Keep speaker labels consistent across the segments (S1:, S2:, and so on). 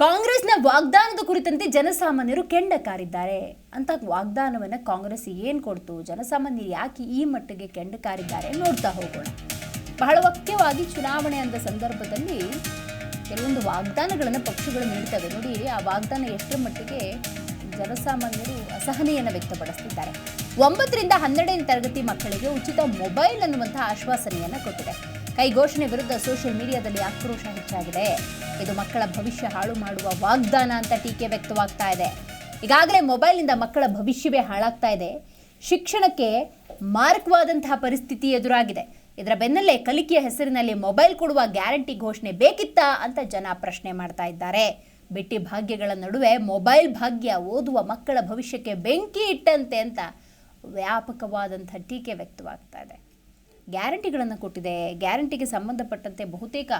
S1: ಕಾಂಗ್ರೆಸ್ನ ವಾಗ್ದಾನದ ಕುರಿತಂತೆ ಜನಸಾಮಾನ್ಯರು ಕೆಂಡ ಕಾರಿದ್ದಾರೆ ಅಂತ ವಾಗ್ದಾನವನ್ನು ಕಾಂಗ್ರೆಸ್ ಏನು ಕೊಡ್ತು? ಜನಸಾಮಾನ್ಯರು ಯಾಕೆ ಈ ಮಟ್ಟಿಗೆ ಕೆಂಡ ಕಾರಿದ್ದಾರೆ ನೋಡ್ತಾ ಹೋಗೋಣ. ಬಹಳ ಮುಖ್ಯವಾಗಿ ಚುನಾವಣೆ ಅಂದ ಸಂದರ್ಭದಲ್ಲಿ ಕೆಲವೊಂದು ವಾಗ್ದಾನಗಳನ್ನು ಪಕ್ಷಗಳು ನೀಡ್ತವೆ ನೋಡಿ, ಆ ವಾಗ್ದಾನ ಎಷ್ಟರ ಮಟ್ಟಿಗೆ ಜನಸಾಮಾನ್ಯರು ಅಸಹನೆಯನ್ನು ವ್ಯಕ್ತಪಡಿಸ್ತಿದ್ದಾರೆ. ಒಂಬತ್ತರಿಂದ ಹನ್ನೆರಡನೇ ತರಗತಿ ಮಕ್ಕಳಿಗೆ ಉಚಿತ ಮೊಬೈಲ್ ಅನ್ನುವಂತಹ ಆಶ್ವಾಸನೆಯನ್ನು ಕೊಟ್ಟಿದೆ. ಕೈ ಘೋಷಣೆ ವಿರುದ್ಧ ಸೋಷಿಯಲ್ ಮೀಡಿಯಾದಲ್ಲಿ ಆಕ್ರೋಶ ಹೆಚ್ಚಾಗಿದೆ. ಇದು ಮಕ್ಕಳ ಭವಿಷ್ಯ ಹಾಳು ಮಾಡುವ ವಾಗ್ದಾನ ಅಂತ ಟೀಕೆ ವ್ಯಕ್ತವಾಗ್ತಾ ಇದೆ. ಈಗಾಗಲೇ ಮೊಬೈಲ್ನಿಂದ ಮಕ್ಕಳ ಭವಿಷ್ಯವೇ ಹಾಳಾಗ್ತಾ ಇದೆ. ಶಿಕ್ಷಣಕ್ಕೆ ಮಾರಕವಾದಂತಹ ಪರಿಸ್ಥಿತಿ ಎದುರಾಗಿದೆ. ಇದರ ಬೆನ್ನಲ್ಲೇ ಕಲಿಕೆಯ ಹೆಸರಿನಲ್ಲಿ ಮೊಬೈಲ್ ಕೊಡುವ ಗ್ಯಾರಂಟಿ ಘೋಷಣೆ ಬೇಕಿತ್ತಾ ಅಂತ ಜನ ಪ್ರಶ್ನೆ ಮಾಡ್ತಾ ಇದ್ದಾರೆ. ಬಿಟ್ಟಿ ಭಾಗ್ಯಗಳ ನಡುವೆ ಮೊಬೈಲ್ ಭಾಗ್ಯ ಓದುವ ಮಕ್ಕಳ ಭವಿಷ್ಯಕ್ಕೆ ಬೆಂಕಿ ಇಟ್ಟಂತೆ ಅಂತ ವ್ಯಾಪಕವಾದಂಥ ಟೀಕೆ ವ್ಯಕ್ತವಾಗ್ತಾ ಇದೆ. ಗ್ಯಾರಂಟಿಗಳನ್ನು ಕೊಟ್ಟಿದೆ. ಗ್ಯಾರಂಟಿಗೆ ಸಂಬಂಧಪಟ್ಟಂತೆ ಬಹುತೇಕ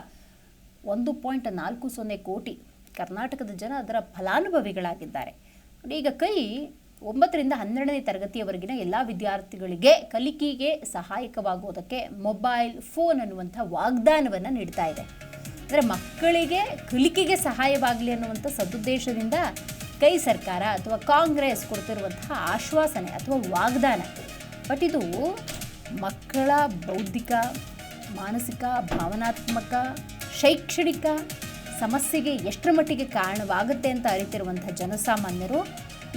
S1: ಒಂದು ಪಾಯಿಂಟ್ ನಾಲ್ಕು ಸೊನ್ನೆ ಕೋಟಿ ಕರ್ನಾಟಕದ ಜನ ಅದರ ಫಲಾನುಭವಿಗಳಾಗಿದ್ದಾರೆ. ಈಗ ಕೈ ಒಂಬತ್ತರಿಂದ ಹನ್ನೆರಡನೇ ತರಗತಿಯವರೆಗಿನ ಎಲ್ಲ ವಿದ್ಯಾರ್ಥಿಗಳಿಗೆ ಕಲಿಕೆಗೆ ಸಹಾಯಕವಾಗುವುದಕ್ಕೆ ಮೊಬೈಲ್, ಫೋನ್ ಅನ್ನುವಂಥ ವಾಗ್ದಾನವನ್ನು ನೀಡ್ತಾ ಇದೆ. ಅಂದರೆ ಮಕ್ಕಳಿಗೆ ಕಲಿಕೆಗೆ ಸಹಾಯವಾಗಲಿ ಅನ್ನುವಂಥ ಸದುದ್ದೇಶದಿಂದ ಕೈ ಸರ್ಕಾರ ಅಥವಾ ಕಾಂಗ್ರೆಸ್ ಕೊಡ್ತಿರುವಂತಹ ಆಶ್ವಾಸನೆ ಅಥವಾ ವಾಗ್ದಾನ. ಬಟ್ ಇದು ಮಕ್ಕಳ ಬೌದ್ಧಿಕ, ಮಾನಸಿಕ, ಭಾವನಾತ್ಮಕ, ಶೈಕ್ಷಣಿಕ ಸಮಸ್ಯೆಗೆ ಎಷ್ಟರ ಮಟ್ಟಿಗೆ ಕಾರಣವಾಗುತ್ತೆ ಅಂತ ಅರಿತಿರುವಂಥ ಜನಸಾಮಾನ್ಯರು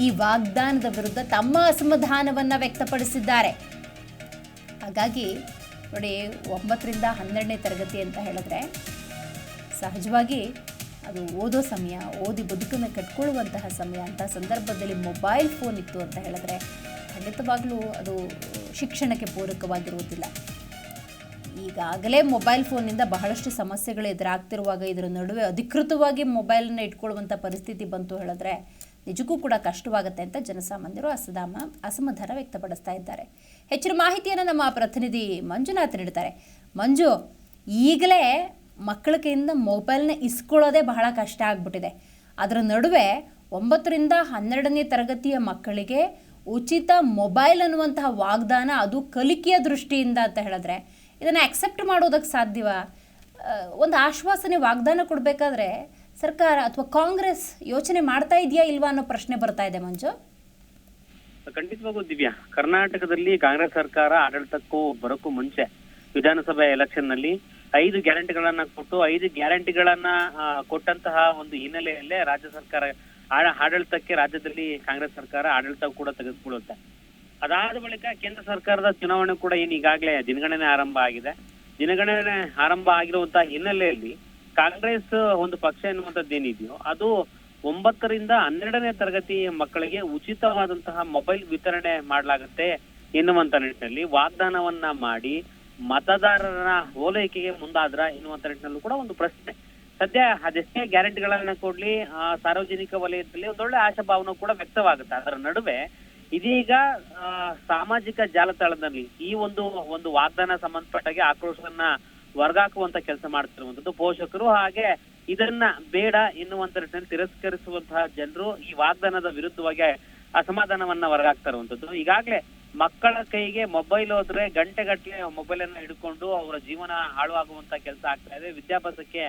S1: ಈ ವಾಗ್ದಾನದ ವಿರುದ್ಧ ತಮ್ಮ ಅಸಮಾಧಾನವನ್ನು ವ್ಯಕ್ತಪಡಿಸಿದ್ದಾರೆ. ಹಾಗಾಗಿ ನೋಡಿ ಒಂಬತ್ತರಿಂದ ಹನ್ನೆರಡನೇ ತರಗತಿ ಅಂತ ಹೇಳಿದ್ರೆ ಸಹಜವಾಗಿ ಅದು ಓದೋ ಸಮಯ, ಓದಿ ಬದುಕನ್ನು ಕಟ್ಕೊಳ್ಳುವಂತಹ ಸಮಯ ಅಂತ ಸಂದರ್ಭದಲ್ಲಿ ಮೊಬೈಲ್ ಫೋನ್ ಇತ್ತು ಅಂತ ಹೇಳಿದ್ರೆ ಖಂಡಿತವಾಗ್ಲೂ ಅದು ಶಿಕ್ಷಣಕ್ಕೆ ಪೂರಕವಾಗಿರುವುದಿಲ್ಲ. ಈಗಾಗಲೇ ಮೊಬೈಲ್ ಫೋನಿಂದ ಬಹಳಷ್ಟು ಸಮಸ್ಯೆಗಳು ಎದುರಾಗ್ತಿರುವಾಗ ಇದರ ನಡುವೆ ಅಧಿಕೃತವಾಗಿ ಮೊಬೈಲನ್ನು ಇಟ್ಕೊಳ್ಳುವಂಥ ಪರಿಸ್ಥಿತಿ ಬಂತು ಹೇಳಿದ್ರೆ ನಿಜಕ್ಕೂ ಕೂಡ ಕಷ್ಟವಾಗುತ್ತೆ ಅಂತ ಜನಸಾಮಾನ್ಯರು ಅಸದಾಮ ಅಸಮಾಧಾನ ವ್ಯಕ್ತಪಡಿಸ್ತಾ ಇದ್ದಾರೆ. ಹೆಚ್ಚಿನ ಮಾಹಿತಿಯನ್ನು ನಮ್ಮ ಪ್ರತಿನಿಧಿ ಮಂಜುನಾಥ್ ನೀಡ್ತಾರೆ ಮಂಜು, ಈಗಲೇ ಮಕ್ಕಳ ಕೈಯಿಂದ ಮೊಬೈಲ್ನ ಇಸ್ಕೊಳ್ಳೋದೇ ಬಹಳ ಕಷ್ಟ ಆಗ್ಬಿಟ್ಟಿದೆ. ಅದರ ನಡುವೆ ಒಂಬತ್ತರಿಂದ ಹನ್ನೆರಡನೇ ತರಗತಿಯ ಮಕ್ಕಳಿಗೆ ಉಚಿತ ಮೊಬೈಲ್ ಅನ್ನುವಂತಹ ವಾಗ್ದಾನ ಅದು ಕಲಿಕೆಯ ದೃಷ್ಟಿಯಿಂದ ಅಂತ ಹೇಳಿದ್ರೆ, ಇದನ್ನು ಅಕ್ಸೆಪ್ಟ್ ಮಾಡೋದಕ್ಕೆ ಸಾಧ್ಯವಾ? ಒಂದು ಆಶ್ವಾಸನೆ, ವಾಗ್ದಾನ ಕೊಡಬೇಕಾದ್ರೆ ಸರ್ಕಾರ ಅಥವಾ ಕಾಂಗ್ರೆಸ್ ಯೋಚನೆ ಮಾಡ್ತಾ ಇದೆಯಾ ಇಲ್ವಾ ಅನ್ನೋ ಪ್ರಶ್ನೆ ಬರ್ತಾ ಇದೆ ಮಂಜು.
S2: ಖಂಡಿತವಾಗೂ ದಿವ್ಯಾ. ಕರ್ನಾಟಕದಲ್ಲಿ ಕಾಂಗ್ರೆಸ್ ಸರ್ಕಾರ ಆಡಳಿತಕ್ಕೂ ಬರೋಕ್ಕೂ ಮುಂಚೆ ವಿಧಾನಸಭೆ ಎಲೆಕ್ಷನ್ನಲ್ಲಿ ಐದು ಗ್ಯಾರಂಟಿಗಳನ್ನ ಕೊಟ್ಟು, ಐದು ಗ್ಯಾರಂಟಿಗಳನ್ನ ಕೊಟ್ಟಂತಹ ಒಂದು ಹಿನ್ನೆಲೆಯಲ್ಲೇ ರಾಜ್ಯ ಸರ್ಕಾರ ಆಡಳಿತಕ್ಕೆ ರಾಜ್ಯದಲ್ಲಿ ಕಾಂಗ್ರೆಸ್ ಸರ್ಕಾರ ಆಡಳಿತ ಕೂಡ ತೆಗೆದುಕೊಳ್ಳುತ್ತೆ. ಅದಾದ ಬಳಿಕ ಕೇಂದ್ರ ಸರ್ಕಾರದ ಚುನಾವಣೆ ಕೂಡ ಏನು ಈಗಾಗಲೇ ದಿನಗಣನೆ ಆರಂಭ ಆಗಿದೆ. ದಿನಗಣನೆ ಆರಂಭ ಆಗಿರುವಂತಹ ಹಿನ್ನೆಲೆಯಲ್ಲಿ ಕಾಂಗ್ರೆಸ್ ಒಂದು ಪಕ್ಷ ಎನ್ನುವಂಥದ್ದು ಏನಿದೆಯೋ, ಅದು ಒಂಬತ್ತರಿಂದ ಹನ್ನೆರಡನೇ ತರಗತಿ ಮಕ್ಕಳಿಗೆ ಉಚಿತವಾದಂತಹ ಮೊಬೈಲ್ ವಿತರಣೆ ಮಾಡಲಾಗುತ್ತೆ ಎನ್ನುವಂತ ನಿಟ್ಟಿನಲ್ಲಿ ವಾಗ್ದಾನವನ್ನ ಮಾಡಿ ಮತದಾರರ ಓಲೈಕೆಗೆ ಮುಂದಾದ್ರ ಎನ್ನುವಂತ ನಿಟ್ಟಿನಲ್ಲೂ ಕೂಡ ಒಂದು ಪ್ರಶ್ನೆ. ಸದ್ಯ ಅದೆಷ್ಟೇ ಗ್ಯಾರಂಟಿಗಳನ್ನ ಕೊಡ್ಲಿ ಆ, ಸಾರ್ವಜನಿಕ ವಲಯದಲ್ಲಿ ಒಂದೊಳ್ಳೆ ಆಶಾಭಾವನೆ ಕೂಡ ವ್ಯಕ್ತವಾಗುತ್ತೆ. ಅದರ ನಡುವೆ ಇದೀಗ ಸಾಮಾಜಿಕ ಜಾಲತಾಣದಲ್ಲಿ ಈ ಒಂದು ಒಂದು ವಾಗ್ದಾನ ಸಂಬಂಧಪಟ್ಟಾಗೆ ಆಕ್ರೋಶವನ್ನ ವರ್ಗಾಕುವಂತ ಕೆಲಸ ಮಾಡ್ತಿರುವಂತದ್ದು ಪೋಷಕರು ಹಾಗೆ ಇದನ್ನ ಬೇಡ ಎನ್ನುವಂತ ನಿಟ್ಟಿನಲ್ಲಿ ತಿರಸ್ಕರಿಸುವಂತಹ ಜನರು ಈ ವಾಗ್ದಾನದ ವಿರುದ್ಧವಾಗಿ ಅಸಮಾಧಾನವನ್ನ ಹೊರಗಾಗ್ತಾ ಇರುವಂತದ್ದು ಈಗಾಗ್ಲೇ ಮಕ್ಕಳ ಕೈಗೆ ಮೊಬೈಲ್ ಹೋದ್ರೆ ಗಂಟೆಗಟ್ಟಲೆ ಮೊಬೈಲ್ ಅನ್ನ ಹಿಡ್ಕೊಂಡು ಅವರ ಜೀವನ ಹಾಳು ಆಗುವಂತ ಕೆಲಸ ಆಗ್ತಾ ಇದೆ. ವಿದ್ಯಾಭ್ಯಾಸಕ್ಕೆ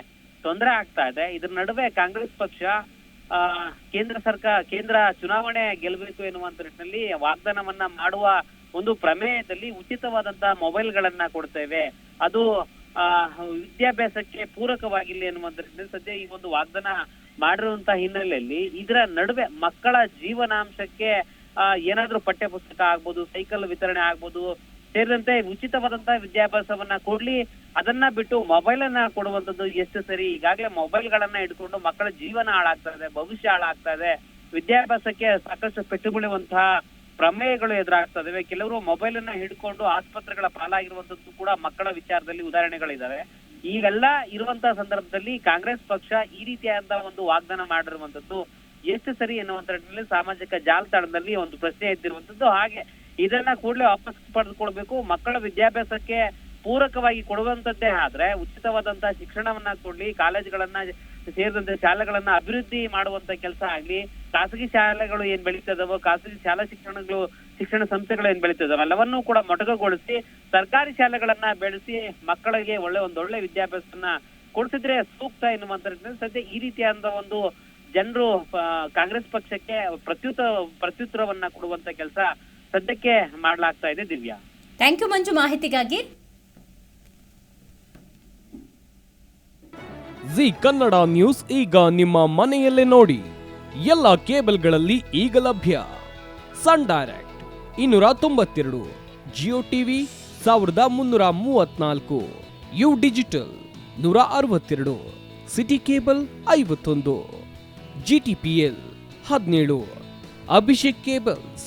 S2: ತೊಂದರೆ ಆಗ್ತಾ ಇದೆ. ಇದ್ರ ನಡುವೆ ಕಾಂಗ್ರೆಸ್ ಪಕ್ಷ ಕೇಂದ್ರ ಸರ್ಕಾರ, ಕೇಂದ್ರ ಚುನಾವಣೆ ಗೆಲ್ಲಬೇಕು ಎನ್ನುವಂತ ನಿಟ್ಟಿನಲ್ಲಿ ವಾಗ್ದಾನವನ್ನ ಮಾಡುವ ಒಂದು ಪ್ರಮೇಯದಲ್ಲಿ ಉಚಿತವಾದಂತಹ ಮೊಬೈಲ್ಗಳನ್ನ ಕೊಡ್ತೇವೆ. ಅದು, ಆ, ವಿದ್ಯಾಭ್ಯಾಸಕ್ಕೆ ಪೂರಕವಾಗಿಲ್ಲ ಎನ್ನುವಂತ ಸದ್ಯ ಈ ಒಂದು ವಾಗ್ದಾನ ಮಾಡಿರುವಂತಹ ಹಿನ್ನೆಲೆಯಲ್ಲಿ ಇದರ ನಡುವೆ ಮಕ್ಕಳ ಜೀವನಾಂಶಕ್ಕೆ ಏನಾದ್ರೂ ಪಠ್ಯ ಪುಸ್ತಕ ಆಗ್ಬೋದು, ಸೈಕಲ್ ವಿತರಣೆ ಆಗ್ಬೋದು ಸೇರಿದಂತೆ ಉಚಿತವಾದಂತಹ ವಿದ್ಯಾಭ್ಯಾಸವನ್ನ ಕೊಡ್ಲಿ, ಅದನ್ನ ಬಿಟ್ಟು ಮೊಬೈಲ್ ಅನ್ನ ಕೊಡುವಂತದ್ದು ಎಷ್ಟು ಸರಿ? ಈಗಾಗಲೇ ಮೊಬೈಲ್ ಗಳನ್ನ ಇಟ್ಕೊಂಡು ಮಕ್ಕಳ ಜೀವನ ಹಾಳಾಗ್ತಾ ಇದೆ, ಭವಿಷ್ಯ ಹಾಳಾಗ್ತಾ ಇದೆ. ವಿದ್ಯಾಭ್ಯಾಸಕ್ಕೆ ಸಾಕಷ್ಟು ಪೆಟ್ಟು ಬೀಳುವಂತಹ ಪ್ರಮೇಯಗಳು ಎದುರಾಗ್ತಾ ಇದಾವೆ. ಕೆಲವರು ಮೊಬೈಲ್ ಅನ್ನ ಹಿಡ್ಕೊಂಡು ಆಸ್ಪತ್ರೆಗಳ ಪಾಲಾಗಿರುವಂತದ್ದು ಕೂಡ ಮಕ್ಕಳ ವಿಚಾರದಲ್ಲಿ ಉದಾಹರಣೆಗಳಿದಾವೆ. ಈಗೆಲ್ಲ ಇರುವಂತಹ ಸಂದರ್ಭದಲ್ಲಿ ಕಾಂಗ್ರೆಸ್ ಪಕ್ಷ ಈ ರೀತಿಯಾದ ಒಂದು ವಾಗ್ದಾನ ಮಾಡಿರುವಂತದ್ದು ಎಷ್ಟು ಸರಿ ಎನ್ನುವಂತ ನಿಟ್ಟಿನಲ್ಲಿ ಸಾಮಾಜಿಕ ಜಾಲತಾಣದಲ್ಲಿ ಒಂದು ಪ್ರಶ್ನೆ ಎದ್ದಿರುವಂತದ್ದು ಹಾಗೆ ಇದನ್ನ ಕೂಡಲೇ ವಾಪಸ್ ಪಡೆದುಕೊಳ್ಬೇಕು. ಮಕ್ಕಳ ವಿದ್ಯಾಭ್ಯಾಸಕ್ಕೆ ಪೂರಕವಾಗಿ ಕೊಡುವಂತದ್ದೇ ಆದ್ರೆ ಉಚಿತವಾದಂತಹ ಶಿಕ್ಷಣವನ್ನ ಕೊಡ್ಲಿ, ಕಾಲೇಜುಗಳನ್ನ ಸೇರಿದಂತೆ ಶಾಲೆಗಳನ್ನ ಅಭಿವೃದ್ಧಿ ಮಾಡುವಂತ ಕೆಲಸ ಆಗ್ಲಿ, ಖಾಸಗಿ ಶಾಲೆಗಳು ಏನ್ ಬೆಳೀತದವೋ, ಖಾಸಗಿ ಶಾಲಾ ಶಿಕ್ಷಣಗಳು, ಶಿಕ್ಷಣ ಸಂಸ್ಥೆಗಳು ಏನ್ ಬೆಳೀತದವ ಎಲ್ಲವನ್ನೂ ಕೂಡ ಮೊಟಕಗೊಳಿಸಿ ಸರ್ಕಾರಿ ಶಾಲೆಗಳನ್ನ ಬೆಳೆಸಿ ಮಕ್ಕಳಿಗೆ ಒಳ್ಳೆ ಒಂದೊಳ್ಳೆ ವಿದ್ಯಾಭ್ಯಾಸವನ್ನ ಕೊಡ್ಸಿದ್ರೆ ಸೂಕ್ತ ಎನ್ನುವಂತ ಸದ್ಯ ಈ ರೀತಿಯಾದ ಒಂದು ಜನರು ಕಾಂಗ್ರೆಸ್ ಪಕ್ಷಕ್ಕೆ ಪ್ರತ್ಯುತ್ತ ಪ್ರತ್ಯುತ್ತರವನ್ನ ಕೊಡುವಂತ ಕೆಲಸ ಸದ್ಯಕ್ಕೆ ಮಾಡಲಾಗ್ತಾ ಇದೆ ದಿವ್ಯಾ.
S1: ಥ್ಯಾಂಕ್ ಯು ಮಂಜು ಮಾಹಿತಿಗಾಗಿ.
S3: ಜಿ ಕನ್ನಡ ನ್ಯೂಸ್ ಈಗ ನಿಮ್ಮ ಮನೆಯಲ್ಲೇ ನೋಡಿ. ಎಲ್ಲ ಕೇಬಲ್ಗಳಲ್ಲಿ ಈಗ ಲಭ್ಯ. ಸನ್ ಡೈರೆಕ್ಟ್ ಇನ್ನೂರ ತೊಂಬತ್ತೆರಡು ಜಿಯೋ ಟಿವಿ ಸಾವಿರದ ಮುನ್ನೂರ ಮೂವತ್ನಾಲ್ಕು ಯು ಡಿಜಿಟಲ್ ನೂರ ಅರವತ್ತೆರಡು ಸಿಟಿ ಕೇಬಲ್ ಐವತ್ತೊಂದು ಜಿ ಟಿ ಪಿ ಎಲ್ ಹದಿನೇಳು ಅಭಿಷೇಕ್ ಕೇಬಲ್ಸ್